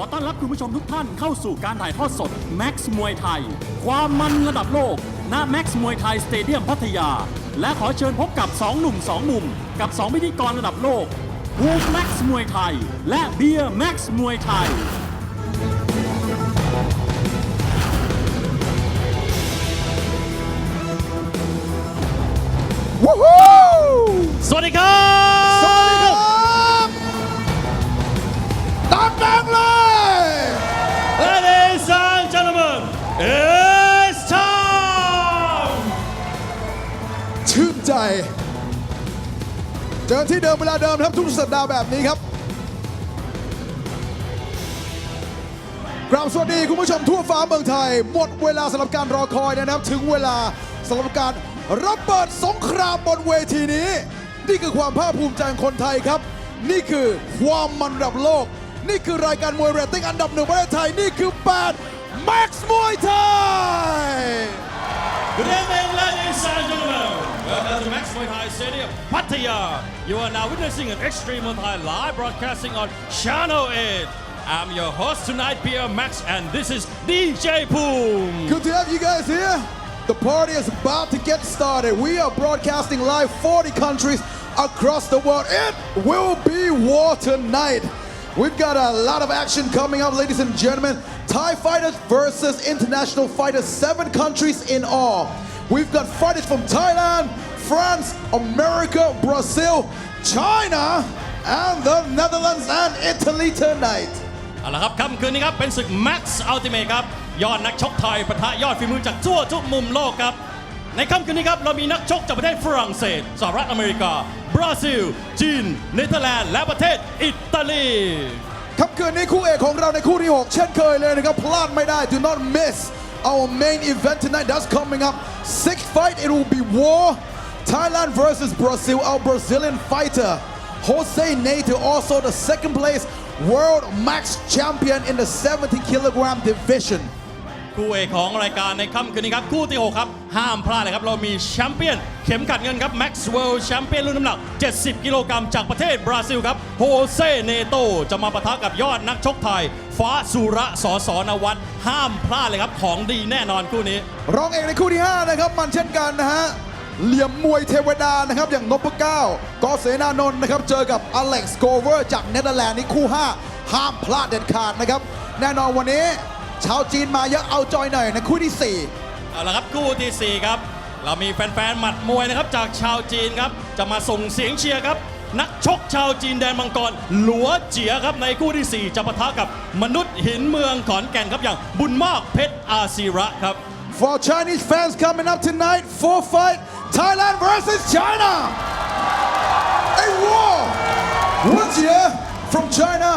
อต้อนรับคุณผู้ชมทุกท่านเข้าสู่การถ่ายทอดสด Max มวยไทย ความมันระดับโลก ณ Max มวยไทยสเตเดียมพัทยา และขอเชิญพบกับ 2 หนุ่ม 2 มุม กับ 2 พิธีกรระดับโลกวูฟแม็กซ์มวยไทย และเบียร์แม็กซ์มวยไทยวู้ฮู้สวัสดีครับ ชื่เจอที่เดิมเวลาเดิมครับทุกสัปดาห์แบบนี้ครับกราบสวัสดีคุณผู้ชมทั่วฟ้าเมืองไทย หมดเวลาสำหรับการรอคอยนะครับ ถึงเวลาสำหรับการรับเปิดสงครามบนเวทีนี้ นี่คือความภาคภูมิใจของคนไทยครับ นี่คือความมันระดับโลก นี่คือรายการมวยเรตติ้งอันดับหนึ่งประเทศไทย นี่คือ8 Max มวยไทย Good evening, ladies and gentlemen. Welcome to Max Muay Thai Stadium, Pattaya. You are now witnessing an Extreme Muay Thai live broadcasting on Channel 8. I'm your host tonight, Pierre Max, and this is DJ Boom. Good to have you guys here. The party is about to get started. We are broadcasting live 40 countries across the world. It will be war tonight. We've got a lot of action coming up, ladies and gentlemen. Thai fighters versus international fighters, seven countries in all. We've got fighters from Thailand, France, America, Brazil, China, and the Netherlands and Italy tonight. เอาละครับค่ำคืนนี้ครับ เป็นศึก Max Ultimate ครับ ยอดนักชกไทยปะทะยอดฝีมือจากทั่วทุกมุมโลกครับ ในค่ำคืนนี้ครับ เรามีนักชกจากประเทศฝรั่งเศส สหรัฐอเมริกา บราซิล จีน เนเธอร์แลนด์ และประเทศอิตาลี ครับคืนนี้คู่เอกของเราในคู่ที่ 6 เช่นเคยเลยนะครับ พลาดไม่ได้ do not miss our main event tonight that's coming up. Sixth fight it will be war. Thailand versus Brazil. Our Brazilian fighter Jose Nato also the second place world max champion in the 70 kilogram division คู่เอกของรายการในค่ำคืนนี้ครับ คู่ที่6ครับ ห้ามพลาดเลยครับ เรามีแชมเปี้ยน เข็มขัดเงินครับ Max World Champion รุ่นน้ำหนัก 70 กิโลกรัมจากประเทศบราซิลครับโฮเซเนโตจะมาปะทะกับยอดนักชกไทย ฟ้าสุระสอสอนวัตห้ามพลาดเลยครับ ของดีแน่นอนคู่นี้ รองเอกในคู่ที่ 5 นะครับ มันเช่นกันนะฮะเหลี่ยมมวยเทวดานะครับอย่างนพเก้ากอเสนานนท์นะครับเจอกับอเล็กซ์โกเวอร์จากเนเธอร์แลนด์นี่คู่ 5 ห้ามพลาดเด็ดขาดนะครับแน่นอนวันนี้ ชาวจีนมาเยอะเอาจอยหน่อยในคู่ที่เอาละครับคู่ทีสี่ 4 ครับ เรามีแฟนๆหมัดมวยนะครับจากชาวจีนครับ จะมาส่งเสียงเชียร์ครับ นักชกชาวจีนแดนมังกรหลัวเจียครับในคู่ที่ 4 จะปะทะกับมนุษย์หินเมืองขอนแก่นครับอย่างบุญมากเพชรอาซีระครับ4 For Chinese fans coming up tonight for fight Thailand versus China a war หัวเจีย from China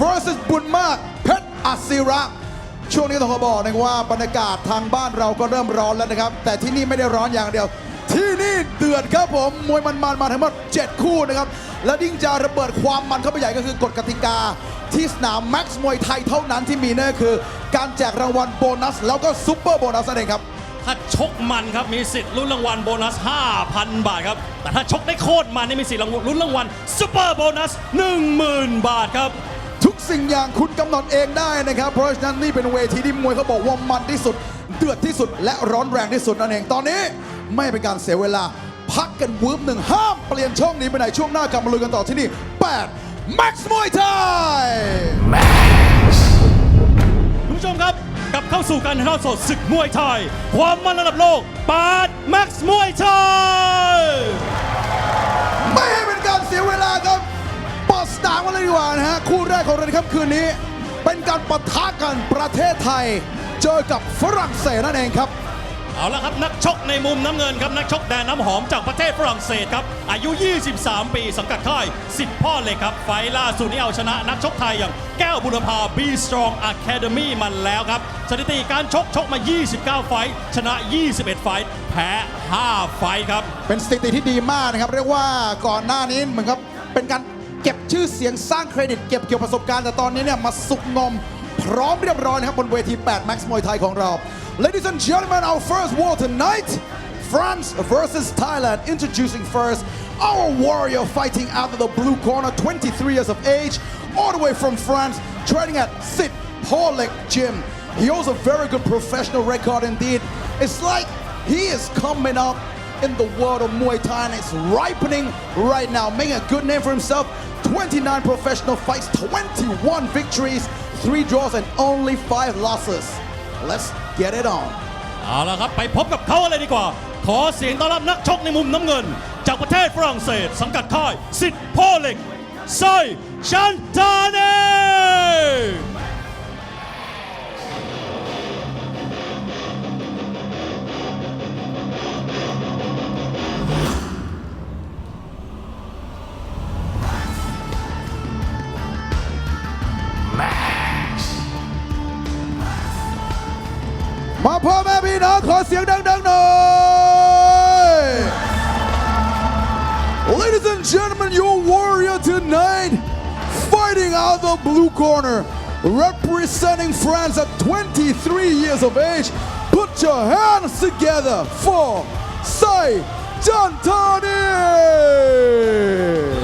versus บุญมากเพชรอาซิระ ช่วงนี้ต้องขอบอกนะครับว่าบรรยากาศทางบ้านเราก็เริ่มร้อนแล้วนะครับ แต่ที่นี่ไม่ได้ร้อนอย่างเดียว ที่นี่เดือดครับผมมวยมันๆมาทั้งหมด7 คู่นะครับ และยิ่งจะระเบิดความมันเข้าไปใหญ่ก็คือกฎกติกา ที่สนามแม็กซ์มวยไทยเท่านั้นที่มีนั่นคือ การแจกรางวัลโบนัส แล้วก็ซุปเปอร์โบนัสนั่นเองครับถ้าชกมันครับมีสิทธิ์ลุ้นรางวัลโบนัส 5,000 บาทครับแต่ถ้าชกได้โคตรมันนี่มีสิทธิ์ลุ้นรางวัลซุปเปอร์โบนัส 10,000 บาทครับ ทุกสิ่งอย่างคุณกำหนดเองได้นะครับ เพราะฉะนั้นนี่เป็นเวทีที่มวยเขาบอกว่ามันที่สุด เดือดที่สุดและร้อนแรงที่สุดนั่นเองตอนนี้ ไม่เป็นการเสียเวลา พักกันวืบหนึ่งห้ามเปลี่ยนช่องนี้ไปไหนช่วงหน้ากลับมาลุยกันต่อที่นี่ 8 Max มวยไทยคุณผู้ชมครับกลับเข้าสู่การถ่ายทอดสดศึกมวยไทย ความมันระดับโลกปาดแม็กซ์มวยไทย ไม่ให้เป็นการเสียเวลาครับเปิดสตาร์ทกันเลยดีกว่านะฮะคู่แรกของเราในค่ำคืนนี้ เป็นการปะทะกันประเทศไทย เจอกับฝรั่งเศสนั่นเองครับ เอาละครับนักชกในมุมน้ำเงินครับนักชกแดนน้ำหอมจากประเทศฝรั่งเศสครับอายุ 23 ปีสังกัดค่ายสิทธิพ่อเหล็กครับไฟล์ล่าสุดนี้เอาชนะนักชกไทยอย่างแก้วบุรพา B Strong Academy มันแล้วครับ สถิติการชกชกมา 29 ไฟล์ชนะ 21 ไฟล์แพ้ 5 ไฟล์ครับ เป็นสถิติที่ดีมากนะครับ เรียกว่าก่อนหน้านี้เหมือนกับเป็นการ เก็บชื่อเสียงสร้างเครดิตเก็บเกี่ยวประสบการณ์แต่ตอนนี้เนี่ยมาสุกงอมพร้อมเรียบร้อยนะครับบนเวที8 Max มวยไทยของเรา Ladies and gentlemen our first war tonight France versus Thailand introducing first our warrior fighting out of the blue corner 23 years of age all the way from France training at Sit Polek Gym. He holds a very good professional record indeed. It's like he is coming up in the world of Muay Thai and it's ripening right now, making a good name for himself. 29 professional fights, 21 victories, 3 draws, and only 5 losses. Let's get it on. เอาละครับ ไปพบกับเขาเลยดีกว่า ขอเสียงต้อนรับนักชกในมุมน้ำเงิน จากประเทศฝรั่งเศส สังกัดค่ายสิทธิ์พ่อเหล็กไซชันตาเน่ ขอเสียงดังๆหน่อย Ladies and gentlemen, your warrior tonight, fighting out the blue corner, representing France at 23 years of age. Put your hands together for Sai Jantani!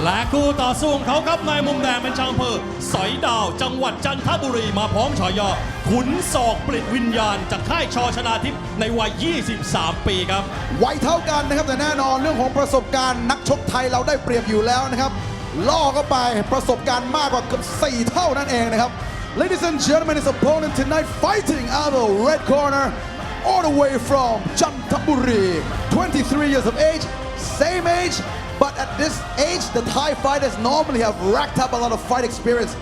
และคู่ต่อสู้ของเขาครับในมุมแดงเป็นชาวอำเภอสอยดาว จังหวัดจันทบุรีมาพร้อมฉายา ขุนศอกปลิดวิญญาณ จากค่ายชอชนาทิพย์ในวัย 23 ปีครับ วัยเท่ากันนะครับแต่แน่นอนเรื่องของประสบการณ์นักชกไทยเราได้เปรียบอยู่แล้วนะครับ ล่อเข้าไปประสบการณ์มากกว่าเกือบ4เท่านั่นเองนะครับ Ladies and gentlemen, his opponent tonight fighting out of red corner, all the way from Chantaburi, 23 years of age, same age, but at this age, the Thai fighters normally have racked up a lot of fight experience.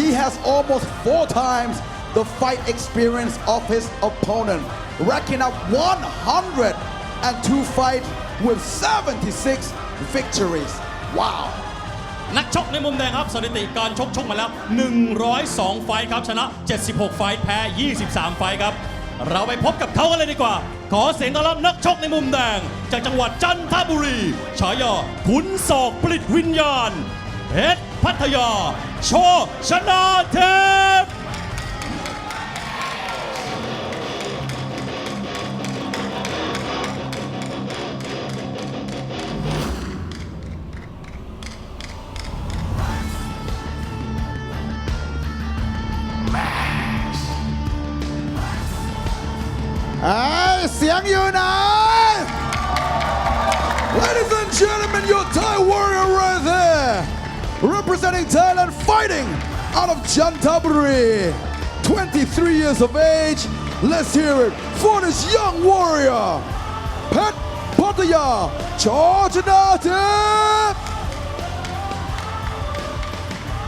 He has almost four times the fight experience of his opponent, racking up 102 fights with 76 victories. Wow. นักชกในมุมแดงครับสถิติการชกชกมาแล้ว 102 ไฟท์ครับ ชนะ 76 ไฟท์แพ้ 23 ไฟท์ครับ เราไปพบกับเขากันเลยดีกว่า ขอเสียงต้อนรับนักชกในมุมแดง จากจังหวัดจันทบุรี ฉายาขุนศอกปลิดวิญญาณเพชรพัทยา โชชนะเท Thailand, fighting out of Chantaburi, 23 years of age. Let's hear it for this young warrior, Pet Pataya Chorjanatip.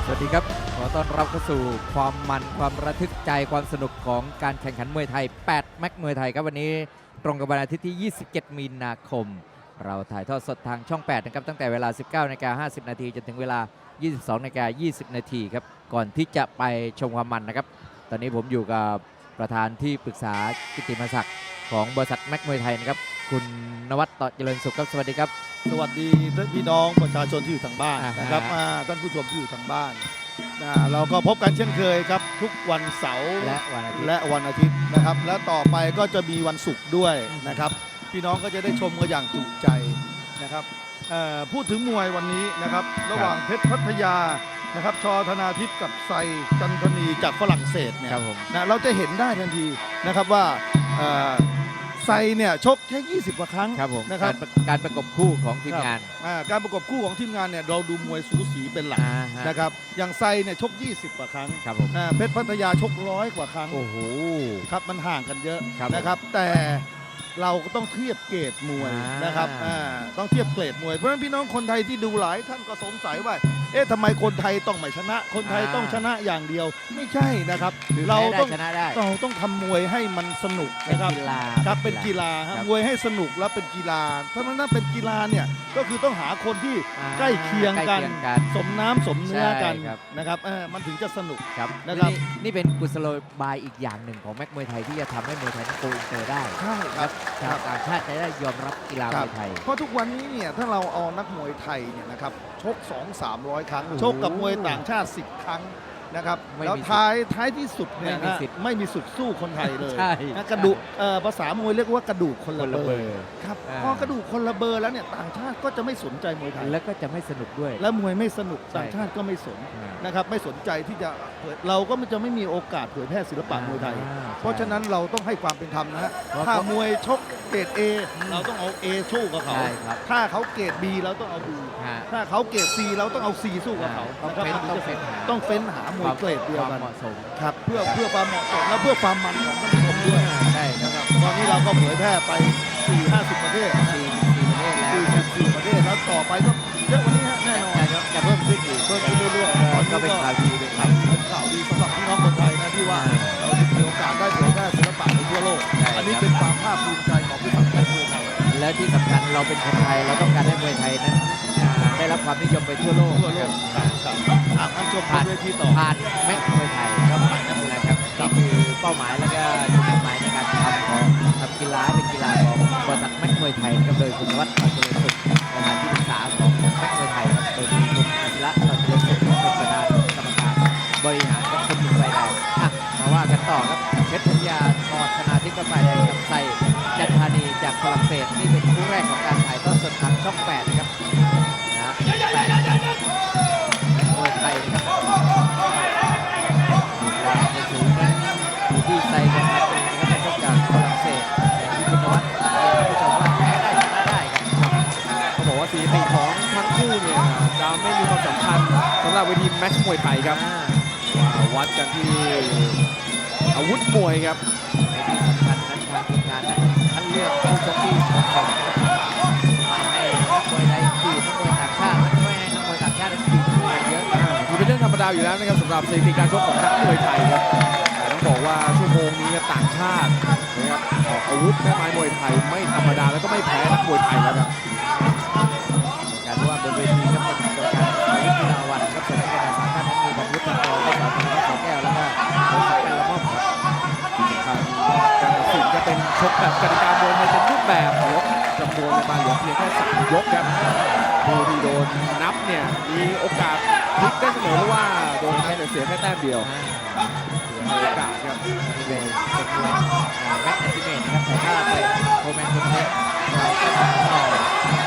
สวัสดีครับ ขอต้อนรับเข้าสู่ความมันความระทึกใจความสนุกของการแข่งขันมวยไทย 8 แม็กมวยไทยครับวันนี้ตรงกับวันอาทิตย์ที่ 27 มีนาคม เราถ่ายทอดสดทางช่อง 8 นะครับ ตั้งแต่เวลา 19นาฬิกา50 นาทีจนถึงเวลา 22นาฬิกา20 นาทีครับ ก่อนที่จะไปชมความมันนะครับ ตอนนี้ผมอยู่กับประธานที่ปรึกษากิตติมศักดิ์ของบริษัทแม็กมวยไทยนะครับ คุณนวัดต่อเจริญสุขครับ สวัสดีครับ สวัสดีพี่น้องประชาชนที่อยู่ทางบ้านอ่าฮะนะครับอ่าท่านผู้ชมที่อยู่ทางบ้านนะเราก็พบกันเช่นเคยครับ ทุกวันเสาร์และวันอาทิตย์และวันอาทิตย์นะครับ และต่อไปก็จะมีวันศุกร์ด้วยนะครับ พี่น้องก็จะได้ชมกันอย่างจุใจนะครับเอ่อ พูดถึงมวยวันนี้นะครับ ระหว่างเพชรพัทยานะครับชอธนาทิพย์กับไซจันทนีจากฝรั่งเศสเนี่ยครับผม นะเราจะเห็นได้ทันทีนะครับว่าเอ่อไซเนี่ยชกแค่ 20 กว่าครั้ง ครับผมนะครักาบ รประการประกบคู่ของทีมงานอ่าการประกบคู่ของทีมงานเนี่ยเราดูมวยสูสีเป็นหลักอ่าฮะนะครับอย่างไซเนี่ยชก 20 กว่าครั้งครับผมอ่าเพชรพัทยาชกร้อยกว่าครั้งโอ้โห ครับมันห่างกันเยอะครับนะครับ แต่ เราก็ต้องเทียบเกรดมวยอ่านนะครับอ่าต้องเทียบเกรดมวย เพราะฉะนั้นพี่น้องคนไทยที่ดูหลายท่านก็สงสัยว่า เอ๊ะทำไมคนไทยต้องไม่ชนะ คนไทยต้องชนะอย่างเดียว ไม่ใช่นะครับ คือเราแพ้ได้ต้องชนะได้เราต้องทำมวยให้มันสนุกเป็นนะครับ กีฬา ครับเป็นกีฬาฮะครับมวยให้สนุกแล้วเป็นกีฬาถ้ามันน่าเป็นกีฬาเนี่ยก็คือต้องหาคนที่อ่าใกล้เคียงกันใกล้เคียงกัน สมน้ำสมเนื้อกันใช่ครับ นะครับเออมันถึงจะสนุก ครับนะครับนี่เป็นกุศโลบายอีกอย่างหนึ่งของแม็กมวยไทยที่จะทำให้มวยไทยนั้นโกอินเตอร์ได้ ใช่ครับชาวต่างชาติจะได้ยอมรับกีฬาครัมบวยไทย เพราะทุกวันนี้เนี่ยถ้าเราเอานักมวยไทยเนี่ยนะครับชก 2 3 0 0 ครั้ง ชกกับมวยต่างชาติ 10 ครั้ง นะครับไม่มีแล้วสิทธิ์ท้ายท้ายที่สุดเนี่ยไม่มีนะสิทธิ์ไม่มีสุดสู้คนไทยเลยใช่นะกระดูกเอ่อภาษามวยเรียกว่ากระดูกคนละคนละเบเบออร์ร์ครับอ่า พอกระดูกคนละเบอร์แล้วเนี่ยต่างชาติก็จะไม่สนใจมวยไทยแล้วก็จะไม่สนุกด้วย และมวยไม่สนุกใช่ ต่างชาติก็ไม่สนอ่านนะครับ ไม่สนใจที่จะเผยเราก็จะไม่มีโอกาสเผยแพร่ศิลปะมวยไทย อ่าเพราะฉะนั้นเราต้องให้ความเป็นธรรมนะฮะเพราะถ้ามวยชกเกรด A เราต้องเอา A สู้กับเขา ใช่ครับ ถ้าเขาเกรด B เราต้องเอา B ฮะ ถ้าเขาเกรด C เราต้องเอา C สู้กับเขาต้องนะครับเฟ้นมันถึจะต้ต้อองงเฟ้เฟ้นนหาหามวยเกรดเดียวควากัมนเหมาะสมครับเพื่อเพื่อความเหมาะสมและเพื่อความมันของท่านผู้ชมด้วยใช่ครับนะครับตอนนี้เราก็เผยแพร่ไป 4 50 ประเทศสี่สี่ประเทศแล้วนะครับ44ประเทศแล้วต่อไปก็เยอะกว่านี้ฮะแน่นอนจะจะเพิ่มขึ้นอีกเพิ่มขึ้นเรื่อยๆก็เป็นข่าวดีเป็นข่าวดีเป็นข่าวดีสำหรับพี่น้องคนไทยนะที่ว่าเราได้มีโอกาสได้เผยแพร่ศิลปะไปทั่วโลกใช่อันนี้ครับเป็นความภาคภูมิใจของผู้สังเกตมวยไทยและที่สำคัญเราเป็นคนไทยเราต้องการให้มวยไทยนั้นอ่าได้รับความนิยมไปทั่วโลกทั่วโลกครับ ผ่านชมผ่านเวทีต่อผ่นแม็กมวยไทยครับผ่านนัครับนี่คือเป้าหมายแล้วก็จุดหมายในการทำของทำกีฬาเป็นกีฬาของบริษัทแม็กมวยไทยครับโดยคุณวัฒน์ต่อเจริญสุขประธานที่ปรึกษาของแม็กมวยไทยครับโดยคุณอาชิระต่อเจริญสุขเป็นประธานกรรมการบริหารและคนดูแลมาว่ากันต่อครับเพชรพัทยาทอดชนะทิพย์กระฝ่ายแดงกับไซจันทานีจากฝรั่งเศสนี่เป็นคู่แรกของการถ่ายทอดสดทางช่อง 8 สำหรับเวทีแม็กซ์มวยไทยครับอ่าว่าวัดกันที่อาวุธมวยครับในที่สำคัญนั้นทางทีมงานนั้นท่านเลือกผู้ชกที่เหมาะสมนะครับไม่ให้นักมวยไทยตีนักมวยต่างชาติไม่ให้นักมวยต่างชาติตีนักมวยเยอะถือเป็นเรื่องธรรมดาอยู่แล้วนะครับสำหรับสถิติการชกของนักมวยไทยครับแต่ต้องบอกว่าชั่วโมงนี้ครับต่างชาตินะครับออกอาวุธแม่ไม้มวยไทยไม่ธรรมดาแล้วก็ไม่แพ้นักมวยไทยแล้วครับ ชกแบบกติกามวยไทยเต็มรูปแบบยกจำนวนมาเหลือเพียงแค่สามยกครับผู้ที่โดนนับเนี่ยมีโอกาสพลิกได้เสมอหรือว่าโดนแค่เสียแค่แต้มเดียวโอกาสครับนี่เป็นเป็นมวยแม็กซ์ติเมนครับแต่ถ้าเป็นโคแมนคนเทสเราก็ต้องต่อ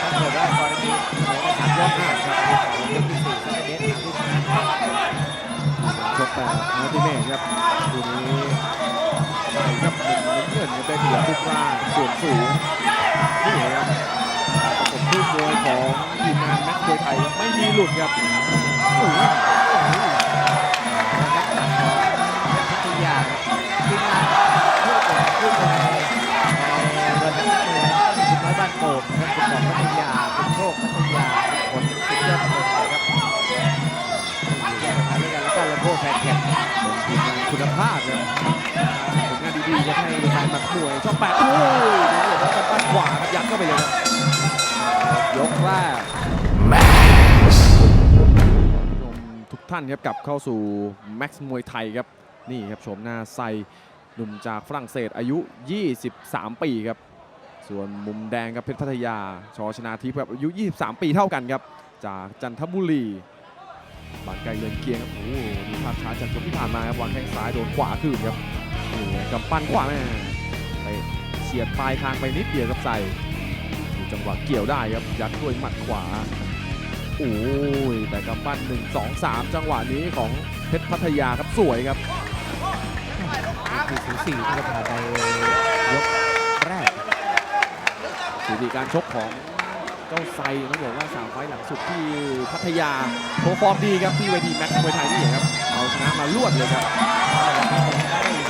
ต้องบอกว่ากรณีเหลือสามยกครับยกที่สี่สเดสหาผู้ชนะชกแบบอัลติเมทครับคู่นี้ใช่ครับ งน้ำเงินเนี่ยเป็นเหลือรูปร่างส่วนสูงนี่ครับผมคู่มวยของทีมงานแม็กซ์มวยไทยไม่มีหลุดครับโอ้โหนัทยาครับทีมงานเพื่อเป็นผู้มวยในวันนั้นเลยคุณน้อยบ้านโป่งครับคุณหมอพัทยาคุณโชคพัทยาคุณผลสุดยอดเลย ลงานดีๆจะให้แฟนหมัดมวยช่องแปดโอ้ยดูเลยครับกำปั้นขวาครับยัดเข้าไปเลยครับยกแรกผู้ชมทุกท่านครับกลับเข้าสู่แม็กซ์มวยไทยครับนี่ครับชมหน้าไซหนุ่มจากฝรั่งเศสอายุ 23 ปีครับ ส่วนมุมแดงครับเพชรพัทยา ชอชนาทิพย์ครับอายุ 23 ปีเท่ากันครับ จากจันทบุรีบานไกลเรือนเกียงครับโอ้โหดูภาพช้าจากชกที่ผ่านมาครับวางแข้งซ้ายโดนขวาคืนครับ กำปั้นขวาแม่ไปเฉียดปลายคางไปนิดเดียวครับใส่ดูจังหวะเกี่ยวได้ครับยัดด้วยหมัดขวาโอ้ยแต่กำปั้น1 2 3 จังหวะนี้ของเพชรพัทยาครับสวยครับคือสูสีที่จะผ่านไปยกแรกสถิติการชกของเจ้าไซต้องบอกว่าสามไฟล์หลังสุดที่พัทยาโชว์ฟอร์มดีครับที่เวทีแม็กซ์มวยไทยนี่เองครับเอาชนะมารวดเลยครับ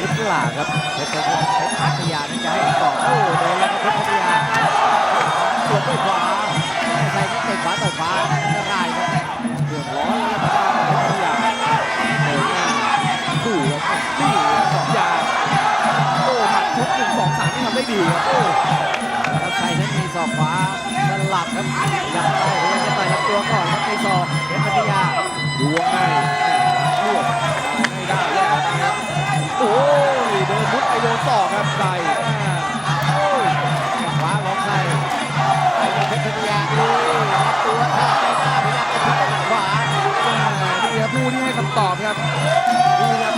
ลิปลาครับเพชรเพชรพัทยานี่จะให้ต่อโอ้โดนแล้วครับเพชรพัทยาสวนด้วยขวาไม่ใช่ก็เตะขวาต่อขวาอันตรายครับเดือดร้อนแล้วครับเพชรพัทยาเดินหน้าสู้ครับนี่สองยาโอ้หมัดชกหนึ่งสองสามที่ทำได้ดีครับโอ้แล้วไทยนั้นมีศอกขวาสลับครับยังได้พยายามจะต่อยลำตัวก่อนครับในศอกเพชรพัทยาดวงใน อ้ยเดินมุดไปโดนต่อครับไซโอ้ยขวาของใครไทยเป็นเพชรพัทยาดูรับตัวท่าไปหน้าพยายามจะทิ้งด้วยขวานี่ครับผู้ที่ให้คำตอบครับ ดูครับ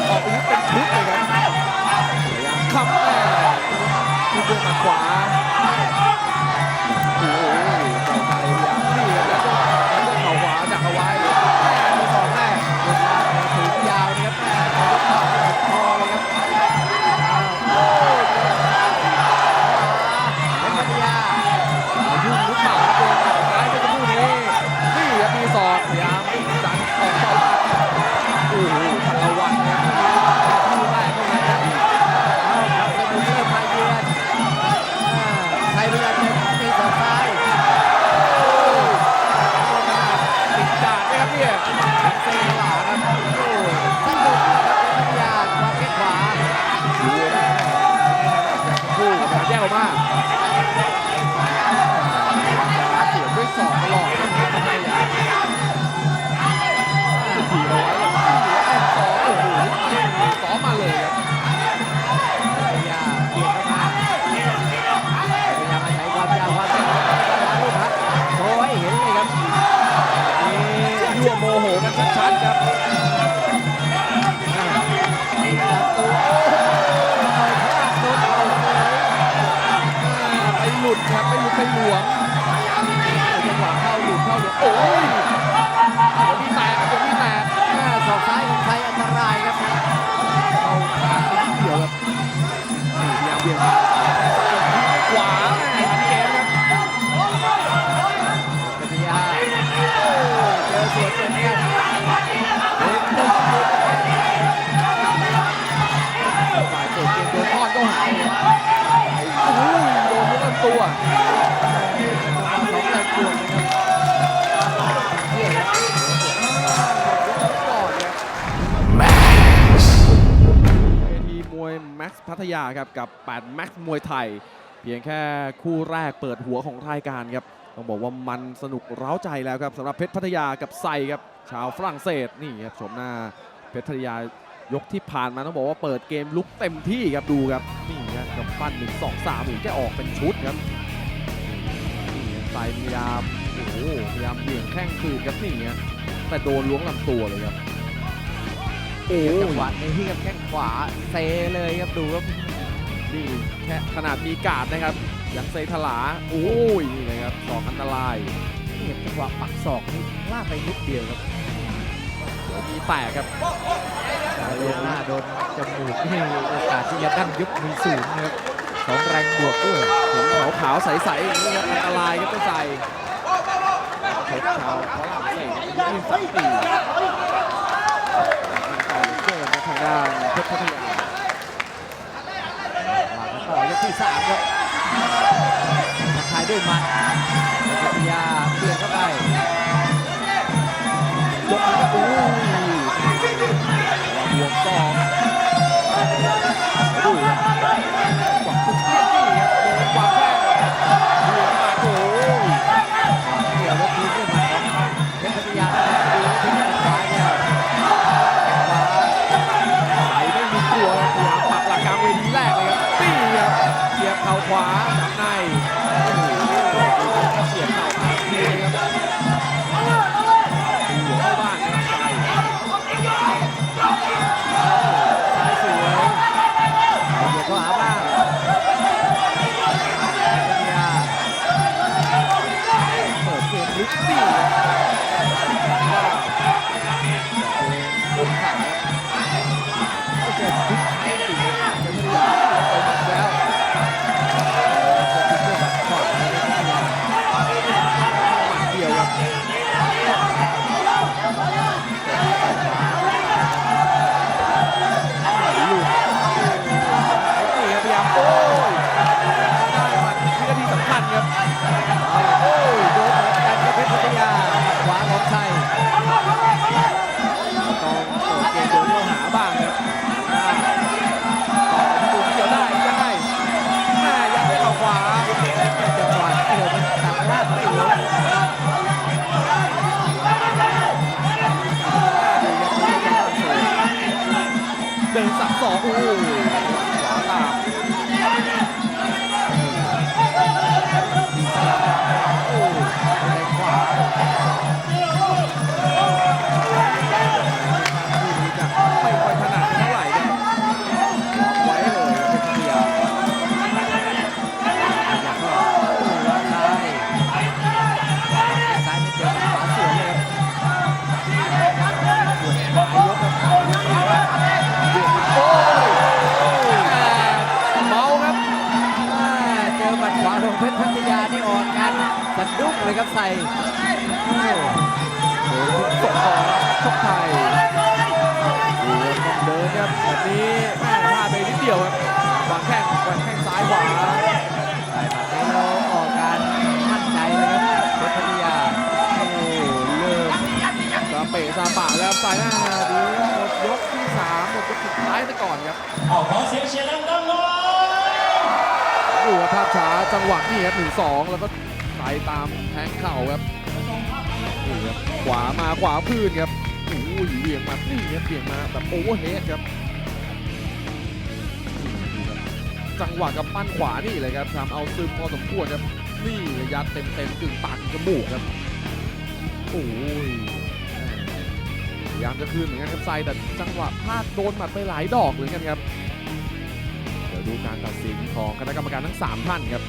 หลวง พัทยาครับกับ8แม็กซ์มวยไทย เพียงแค่คู่แรกเปิดหัวของรายการครับต้องบอกว่ามันสนุกเร้าใจแล้วครับสำหรับเพชรพัทยากับไซครับชาวฝรั่งเศสนี่ครับชมหน้าเพชรพัทยายกที่ผ่านมาต้องบอกว่าเปิดเกมลุกเต็มที่ครับดูครับนี่ครับกับปั้นหนึ่งสองสามอีกแกออกเป็นชุดครับนี่ไซพยายามโอ้โหพยายามเบี่ยงแข้งคืนครับนี่ครับแต่โดนล้วงลำตัวเลยครับ โอ้จังยหวะนี้ครับแข้งขวาเซเลยครับดูครับนี่แค่ขนาดมีการ์ดนะครับยังเซถลาโอ้ยนี่เลยครับสองอันตรายนี่ครับจังหวะปักศอกนี่พลาดไปนิดเดียวครับเดี๋ยวมีแตกครับโดนหน้าโดนจมูกนี่โอกาสที่จะดั้นยุบมีสูงนะครับสองแรงบวกด้วยถึงขาวขาวๆใสๆอย่างนี้ครับอันตรายครับเจ้าใจเพชรชาวฝรั่งเศสยี่สิบปีมันไปเกินนะ ทางด้านเพชรพัทยาว่าต่อยกที่สามครับทักทายด้วยหมัดพัทยาเปลี่ยนเข้าไปยกนี้ครับโอ้ยว่าบวกสองดูครับกวักตุ้งเตี้ยจี้ครับโดนกวาดแข้งบวกมาโอ้ยเกี่ยวแล้วคืนด้วยหมัดของเข่าขวา ปะแล้วครับซ้ายหน้าดีหมดยกที่สามหมดยกสุดท้ายไปก่อนครับเอาขอเสียงเชียร์ดังๆหน่อยดูครับภาพช้าจังหวะนี่ครับหนึ่งสองแล้วก็ไต่ตามแทงเข่าครับนี่ครับขวามาขวาพื้นครับโอ้ยเหวี่ยงมานี่ครับเหวี่ยงมาแบบโอเวอร์เฮดครับจังหวะกับปั้นขวานี่เลยครับทำเอาซึมพอสมควรครับนี่ยัดเต็มเต็มๆกึ่งปากกึ่งจมูกครับโอ้ย พยายามจะคืนเหมือนกันครับไซแต่จังหวะพลาดโดนหมัดไปหลายดอกเหมือนกันครับ เดี๋ยวดูการตัดสินของคณะกรรมการทั้ง 3 ท่านครับ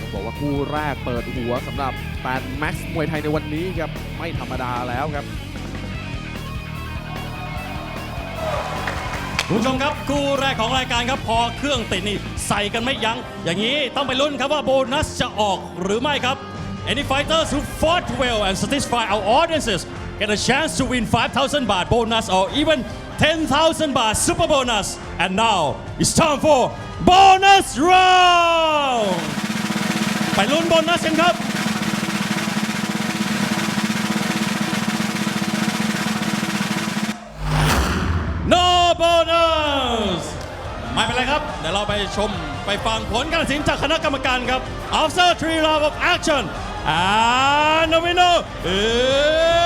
ต้องบอกว่าคู่แรกเปิดหัวสำหรับแฟนแม็กซ์มวยไทยในวันนี้ครับไม่ธรรมดาแล้วครับคุณผู้ชมครับคู่แรกของรายการครับพอเครื่องติดนี่ใส่กันไม่ยัง้งอย่างนี้ต้องไปลุ้นครับว่าโบนัสจะออกหรือไม่ครับ Any fighters who fought well and satisfy our audiences get a chance to win 5,000 baht bonus or even 10,000 baht super bonus and now it's time for bonus round ไปลุ้นโบนัสกันครับ no bonus ไม่เป็นไรครับ เดี๋ยวเราไปชมไปฟังผลการตัดสินจากคณะกรรมการครับ after three rounds of action and the winner is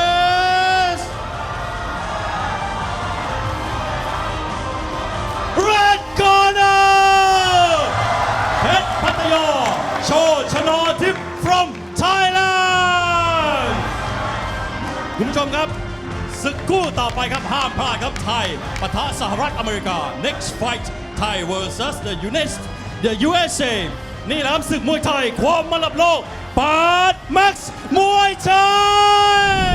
โชว์ชนาทิพย์ from Thailand คุณผู้ชมครับศึกคู่ต่อไปครับ ห้ามพลาดครับไทยปะทะสหรัฐอเมริกา next fight Thai versus the US the USA นี่แหละครับศึกมวยไทย ความมันระดับโลกปาดแม็กซ์มวยไทย